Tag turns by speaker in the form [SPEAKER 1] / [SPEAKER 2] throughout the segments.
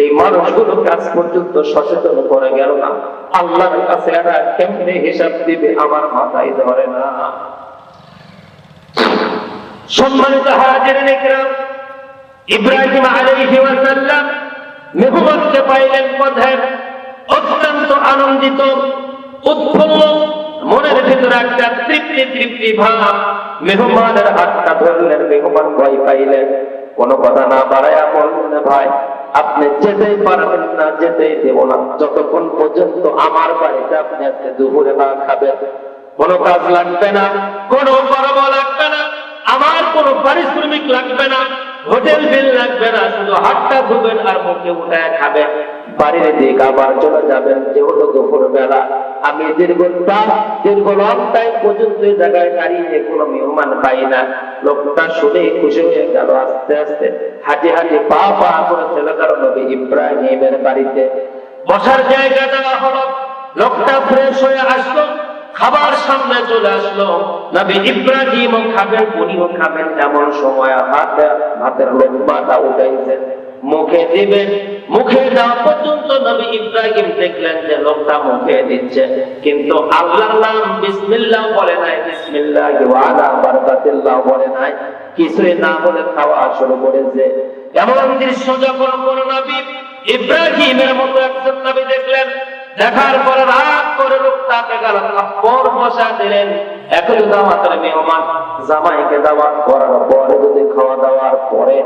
[SPEAKER 1] এই মানুষগুলো কাজ পর্যন্ত সচেতন করে গেল না। আল্লাহর কাছে এরা কেমনে হিসাব দিবে আমার মাথায় ধরে না। সম্মানিত হাজিরিন ইকরাম ইব্রাহিম আলাইহি ওয়াসাল্লাম মেহমানকে পাইলেন পথে অত্যন্ত আনন্দিত, উৎফুল্ল, মনের ভিতরে একটা তৃপ্তি তৃপ্তি ভাব মেহমানের হাতটা ধরলেন, মেহমান ভয় পাইলেন। কোনো কথা না বাড়াইয়া বললেন, ভাই আপনি যেতেই পারবেন না, যেতেই দেব না। যতক্ষণ পর্যন্ত আমার বাড়িতে আপনি আজকে দুপুরে না খাবেন, কোনো কাজ লাগবে না, কোনো পরব লাগবে না, আমার কোনো পারিশ্রমিক লাগবে না, হোটেল বিল লাগবে না, শুধু হাতটা ধুবেন আর মুখে উঠায় খাবেন। বাড়ির দিক আবার চলে যাবেন, যেহেতু দুপুর বেলা আমি দীর্ঘটা দীর্ঘ লং টাইম পর্যন্ত এই জায়গায় দাঁড়িয়ে কোনো মেহমান পাই না। লোকটা শুনে খুশি হয়ে গেল, আস্তে আস্তে। হাঁটি হাঁটি পা পা করে চলে গেল নবী ইব্রাহিমের বাড়িতে। বসার জায়গা দেওয়া হলো। লোকটা ফ্রেশ হয়ে আসলো, খাবার সামনে চলে আসলো। নবী ইব্রাহিম খাবেন, উনিও খাবেন এমন সময় হাতে হাতের লোকমাটা উঠাইছেন মুখে দিবেন, মুখে দেওয়া পর্যন্ত নবী ইব্রাহিম দেখলেন যে লোকটা মুখে দিচ্ছে। কিন্তু আল্লাহর নাম বিসমিল্লাহ বলে নাই, বিসমিল্লাহ বলে নাই। কিছুই না বলে খাওয়া শুরু করেছে এমন দৃশ্য যখন কোন নবী ইব্রাহিমের মতো একজন নবী দেখলেন, দেখার পরে রাগ করে লোকটাকে গেল পর বসা দিলেন। এখন মেহমান, জামাইকে দাওয়াত করার পরে যদি খাওয়া দাওয়ার পরে,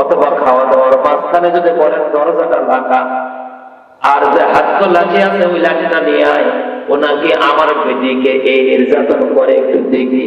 [SPEAKER 1] অথবা খাওয়া দাওয়ার মাঝখানে যদি বলেন, দরজাটা আর যে হাত লাঠি আছে, ওই লাঠিটা নিয়ে আয়। ওনাকে আমার বেটিকে এই নির্যাতন করে একটু দেখি।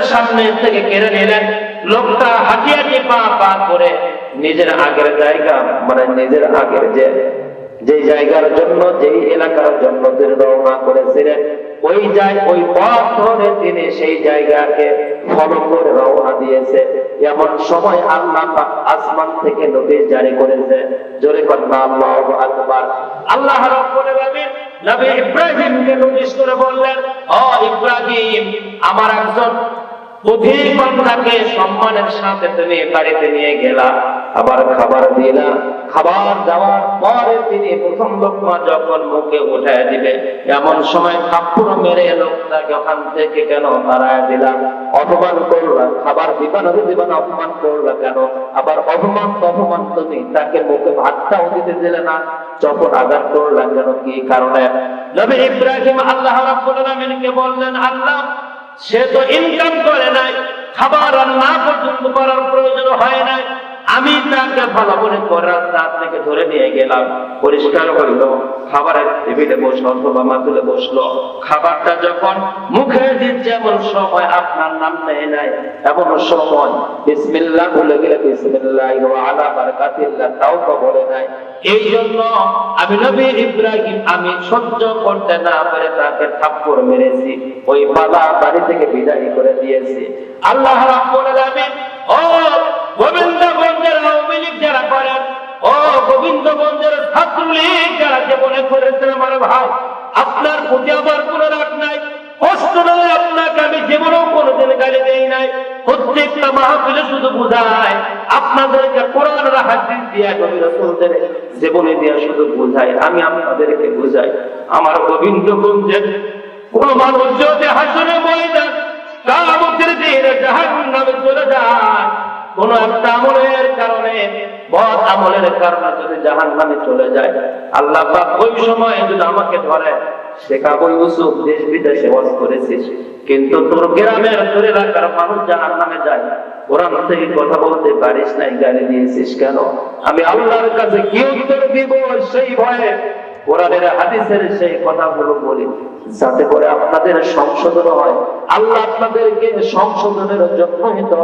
[SPEAKER 1] প্লেটটা সামনে থেকে কেড়ে নিলেন। লোকটা হাঁটি পা পা করে নিজের আগের জায়গা মানে নিজের আগের যে যে জায়গার জন্য, যেই এলাকার জন্য তিনি রওনা করেছিলেন, ওই ওই পথ ধরে তিনি সেই জায়গাকে ফলো করে রওনা দিয়েছে। এমন সময় আল্লাহ আসমান থেকে নোটিশ জারি করেছে। জোরে কন্যা আল্লাহ আকবার। আল্লাহ রাব্বুল নবী ইব্রাহিমকে নোটিশ করে বললেন, ও ইব্রাহিম, আমার একজন অধিক বান্দাকে সম্মানের সাথে তুমি বাড়িতে নিয়ে গেলা আবার খাবার দিলা খাবার দেওয়ার পরে তিনি প্রথম লোকমা যখন মুখে উঠায় দিবে এমন সময় থাপ্পড় মেরে লোকটাকে ওখান থেকে কেন তাড়ায় দিলা অপমান করলা। খাবার দিবা না অপমান করলা কেন? আবার অপমান অপমান তুমি তাকে মুখে ভাতটাও দিতে দিলে না। চপট আঘাত করলা কেন? কি কারণে? নবী ইব্রাহিম আল্লাহ রাব্বুল আলামিনকে বললেন, আল্লাহ সে তো ইনকাম করে নাই খাবার রান্না পর্যন্ত করার প্রয়োজন হয় নাই। আমি তাকে ভালো মনে করার তার থেকে ধরে নিয়ে গেলাম। পরিষ্কার হইল, খাবারের টেবিলে বসল, অথবা মাতুলে বসল। খাবারটা যখন মুখে দিচ্ছে এমন সময় আপনার নাম নেয় নাই এমন সময়। বিসমিল্লাহ বলে গেলে বিসমিল্লাহ আলা বারাকাতিল্লাহ, তাও তো বলে নাই। এই জন্য আমি নবী ইব্রাহিম, আমি সহ্য করতে না পারে তাকে থাপ্পড় মেরেছি, ওই বাবা বাড়ি থেকে বিদায় করে দিয়েছি। আল্লাহ রাব্বুল জীবনে করেছেন আমার ভাই, আপনার প্রতি আমার কোনো রাগ নাই। কষ্ট নয় আপনাকে, আমি জীবনেও কোনোদিন গালি দেই নাই। প্রত্যেকটা মাহফিলে শুধু বুঝায় আপনাদেরকে কোরআন হাদিস দিয়া নবী রাসূলদের জীবনে দিয়া শুধু বুঝায় আমি আপনাদেরকে বুঝাই। আমার গোবিন্দগঞ্জের কোন মানুষ যদি হাসরে ময়দান, কামতের দিনে জাহান্নামে চলে যায় কোন একটা আমলের কারণে বদ আমলের কারণে যদি জাহান নামে চলে যায়, আল্লাহ ওই সময় যদি আমাকে ধরে শেখা বই উসুক দেশ বিদেশে ওয়াজ করেছিস কিন্তু তোর গ্রামের তোর এলাকার মানুষ জাহান নামে যায়। কোরআন থেকে কথা বলতে পারিস নাই, গালি দিয়েছিস কেন? আমি আল্লাহর কাছে কি উত্তর দিব সেই ভয়ে কোরআনের হাদিসের সেই কথাগুলো বলি। যাতে করে আপনাদের সংশোধন হয়। আল্লাহ আপনাদেরকে সংশোধনের জন্যই তো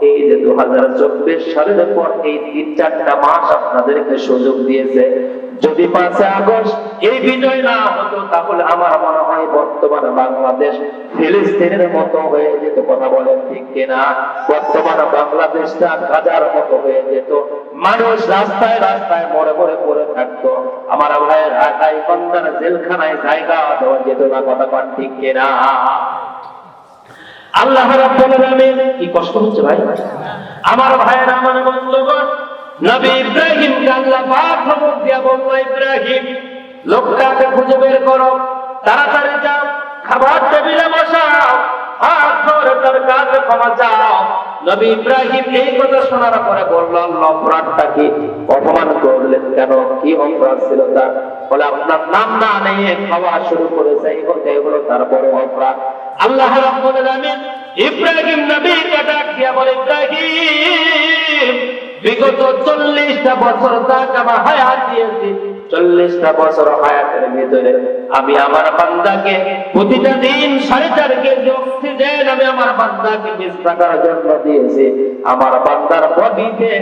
[SPEAKER 1] এই যে দু হাজার চব্বিশ সালের পর এই তিন চারটা মাস আপনাদেরকে সুযোগ দিয়েছে। যদি পাঁচে আগস্ট এই বিজয় না হতো, তাহলে আমার মনে হয় বর্তমানে বাংলাদেশ ফিলিস্তিনের মতো হয়ে যেত। কথা বলেন ঠিক কিনা? বর্তমানে বাংলাদেশটা গাজার মতো হয়ে যেত। মানুষ রাস্তায় রাস্তায় মরে মরে পড়ে থাকতো। আমার ভাইয়ের ঢাকায় বন্দার জেলখানায় জায়গা দেওয়া যেত না, কথা ঠিক কিনা? আল্লাহ কি কষ্ট হচ্ছে ভাই? আমার ভাইয়ের আমার বন্ধুগণ, নবী ইব্রাহিম ইব্রাহিম, লোকটাকে খুঁজে বের করো, তাড়াতাড়ি যাও, খাবার টেবিলে বসাও তার অপমান করলেন কেন? কি অপরাধ ছিল তার? বলে, আপনার নাম না নিয়ে খাওয়া শুরু করেছে এগুলো তার বড় অপরাধ। আল্লাহ ইব্রাহিম নবীকে ডাক বলে, ইব্রাহিম, বিগত চল্লিশটা বছর তাকে আমার হায়াত দিয়েছি। চল্লিশটা বছর হায়াতের ভিতরে আমি আমার বান্দাকে প্রতিটা দিন সাড়ে চার কেজি অক্সিজেন আমি আমার বান্দাকে বিশ টাকার জন্য দিয়েছি। আমার বান্দার বডিতে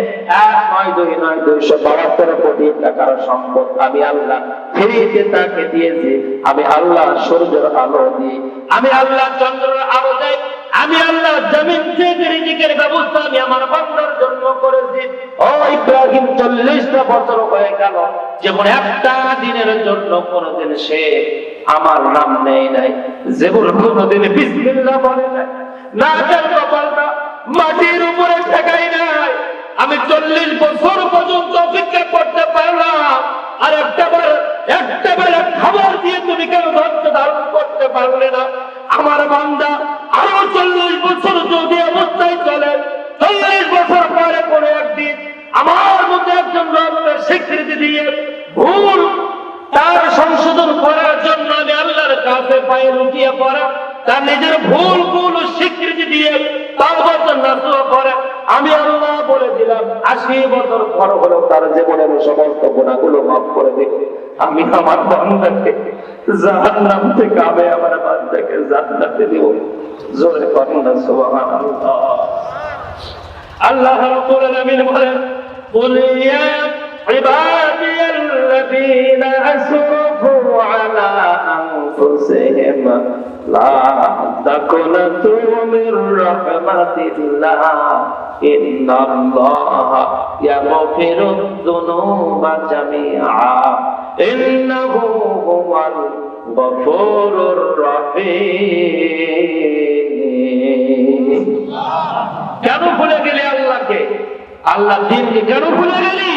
[SPEAKER 1] এক নয় দুই নয় দুইশো বাহাত্তর কোটি টাকার সম্পদ আমি আল্লাহ ফিরিয়ে তাকে দিয়েছি। আমি আল্লাহ সূর্যের আলো দিই। আমি আল্লাহ চন্দ্রের আলো দেয় আমি আল্লাহ জমিন থেকে রিজিকের ব্যবস্থা আমি আমার বান্দার জন্য করেছি। ও ইব্রাহিম, চল্লিশটা বছর হয়ে গেল। যেমন একটা দিনের জন্য কোনদিন সে, আমার নাম নেই নাই। যেমন কোনদিন বিসমিল্লাহ বলে নাই। না তার কপালটা মাটির উপরে ঠেকাই নাই। আমি চল্লিশ বছর পর্যন্ত অপেক্ষা করতে পারলাম। আর একটা বার, একটা বেলা খাবার দিয়ে তুমি কেন ধৈর্য ধারণ করতে পারলে না। আমার বান্দা আরও চল্লিশ বছর যদি অবস্থায় চলে, চল্লিশ বছর পরে পরে একদিন আমার মধ্যে একজন রবের স্বীকৃতি দিয়ে ভুল তার সংশোধন করার জন্য আমি আল্লাহর কাছে পায়ে লুটিয়ে পড়া, তার নিজের ভুল ভুল স্বীকৃতি দিয়ে তার বছর নষ্ট করে, আমি আল্লাহ বলে দিলাম, আশি বছর পর হলেও তার জীবনের সমস্ত গুণাগুলো মাফ করে দিল আমি আমার বান্দাকে জাহান নাম থেকে আমি আমার বান্দাকে জান্নাতে দিব জোরে কন্যা সুবহানাল্লাহ আল্লাহ রাব্বুল আলামিন বলেন قل يا عبادي الذين أسرفوا على أنفسهم لا تقنطوا من رحمة الله إن الله يغفر الذنوب جميعا إنه هو الغفور الرحيم কেন ভুলে গেলে আল্লাহকে আল্লাহ দিনকে কেন ভুলে গেলি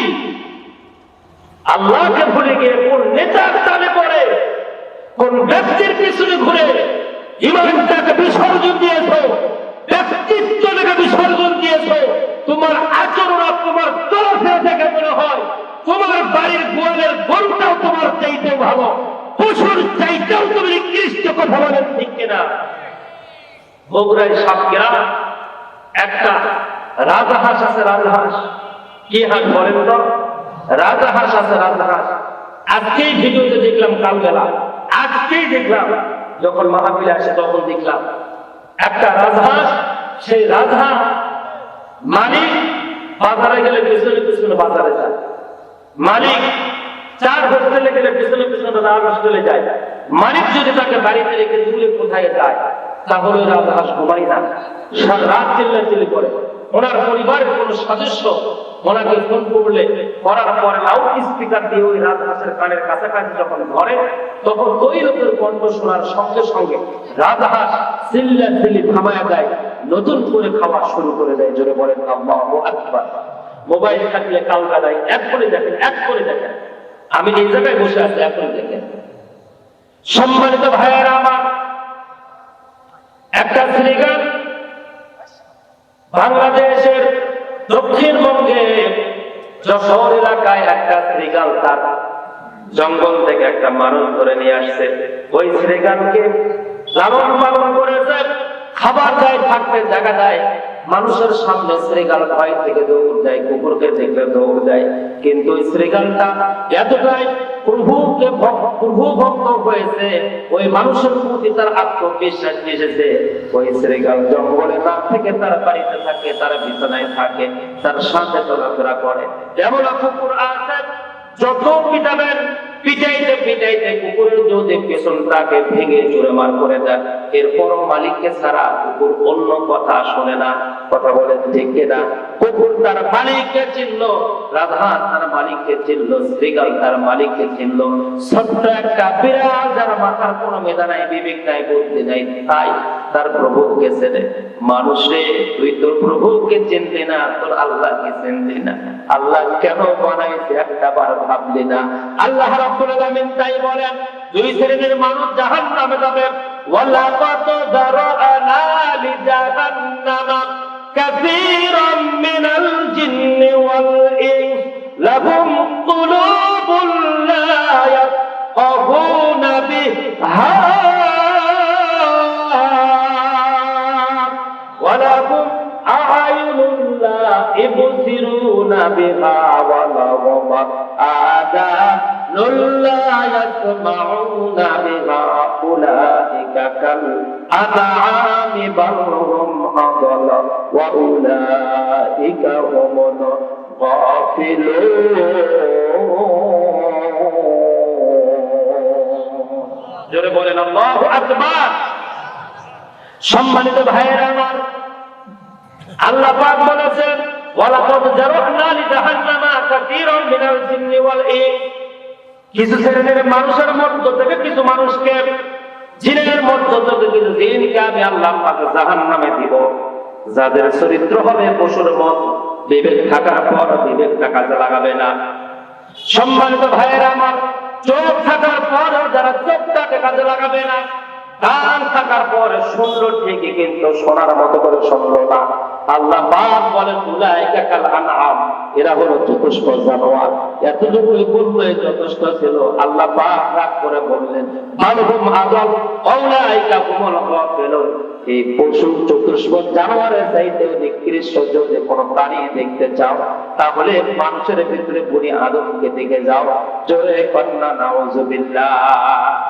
[SPEAKER 1] আল্লাহকে ভুলে গিয়ে কোন নেতার তালে পড়ে কোন ব্যক্তির পিছনে ঘুরে ইমানটাকে বিসর্জন দিয়েছ ব্যক্তিত্বটাকে বিসর্জন দিয়েছ তোমার আচরণ তোমার তরফে থেকে মনে হয়, তোমার বাড়ির গোয়ালের গরুটাও তোমার চাইতেও ভালো, পশুর চাইতেও তুমি নিকৃষ্ট কথা বলেন, ঠিক কিনা? বগুড়ায় সাপ গ্রাম, একটা রাজহাঁস আছে রাজহাঁস। কি হাঁস বলেন তো? রাজহাঁস আছে রাজহাঁস। আজকেই ভিডিওতে দেখলাম কাল কালবেলা। আজকেই দেখলাম, যখন মাহফিলে আসে তখন দেখলাম, একটা রাজহাঁস, সেই রাজহাঁস মালিক বাজারে গেলে পিছনে পিছনে বাজারে যায়। মালিক চার হোস্টেলে গেলে পিছনে পিছনে রাজ হোস্টেলে যায়। মালিক যদি তাকে বাড়িতে রেখে দূরে কোথায় যায়, তাহলে রাজহাঁস ঘুমাই না। রাত চিল্লা চিল্লি করে। ওনার পরিবারের কোন সদস্য ওনাকে ফোন করলে, করার পরে লাউড স্পিকার দিয়ে ওই রাজহাঁসের কানের কাছাকাছি যখন ধরে, তখন কণ্ঠ শোনার সঙ্গে সঙ্গে রাজহাঁস থামায় দেয় নতুন করে খাওয়া শুরু করে দেয়, জোরে বলেন আকবার। মোবাইল থাকলে কালকা দেয় এক করে দেখেন, এক করে দেখেন। আমি এই জায়গায় বসে আছি, এক করে দেখেন। সম্মানিত ভাইয়েরা আমার, একটা স্লিগান বাংলাদেশের দক্ষিণবঙ্গে যশোর এলাকায় একটা শ্রীগাল তার জঙ্গল থেকে একটা মানুষ ধরে নিয়ে আসছে। ওই শ্রীগালকে লালন পালন করেছে, খাবার দেয়, থাকতে জায়গা দেয়, মানুষের সামনে শ্রীগাল ভয় থেকে দৌড় দেয়, কুকুরকে দেখলে দৌড় দেয়। কিন্তু শ্রীগালটা এতটাই প্রভুকে প্রভু ভক্ত হয়েছে, ওই মানুষের প্রতি তার আত্মবিশ্বাস এসেছে ওই শ্রীগাল জঙ্গলে না থেকে তার বাড়িতে থাকে, তার বিছানায় থাকে, তার সাথে চলাফেরা করে। যেমন কুকুর আছে, যত পিটাবেন পিটাইতে পিটাইতে কুকুরের যদি পেছনটাকে ভেঙে চুরে মার করে দেয়, এরপরও মালিককে ছাড়া কুকুর অন্য কথা শোনে না, কথা বলে ঠিক না কুকুর তার মালিককে চিনল, রাধা তার মালিককে চিনল, শ্রীগাল তার মালিককে চিনল। ছোট্ট একটা বিরাট যার মাথার কোনো মেধা নাই, বিবেক নাই, বুদ্ধি নাই, তাই তার প্রভুকে চেনে। মানুষ, তুই তোর প্রভুকে চিনলি না, তোর আল্লাহকে চিনলি না। আল্লাহ কেন বানাইছে একটা বার ভাবলি না? আল্লাহ রাব্বুল আলামিন তাই বলেন, দুই শ্রেণির মানুষ জাহান্নামে যাবে। ওয়ালাকাত যারানা লিজাহান্নামা কাসীরাম মিনাল জিন্নি ওয়াল ইনস। লাহুম কুলুবুল লা ইয়াফকাহুনা বিহা। يبصرون بها ولهم آذان لا يسمعون بها أولئك كالأنعام بل هم أضل وأولئك هم الغافلون জোরে বলেন আল্লাহু আকবার সম্মানিত ভাইয়েরা আমার আল্লাহ পাক বলেছেন কিছু মানুষের মধ্য থেকে কিছু মানুষকে জিনের মধ্য থেকে কিছু জিনকে আমি আল্লাহ দিব। যাদের চরিত্র হবে পশুর মত, বিবেক থাকার পর বিবেকটা কাজে লাগাবে না। সম্মানিত ভাইয়েরা আমার চোখ থাকার পর যারা চোখটাকে কাজে লাগাবে না কান থাকার পর সুন্দর ঠিকই কিন্তু শোনার মতো করে শুনলো না। আল্লাহ পাক আনআম এরা হলো জানোয়ার। বললে যথেষ্ট ছিল। আল্লাহ রাগ করে বললেন এই পশু জানোয়ারের চাইতে নিকৃষ্ট যদি কোনো প্রাণী দেখতে চাও, তাহলে মানুষের ভিতরে বুড়ি আদমকে দেখে যাও। জোরে কন্যা, নাউজুবিল্লাহ।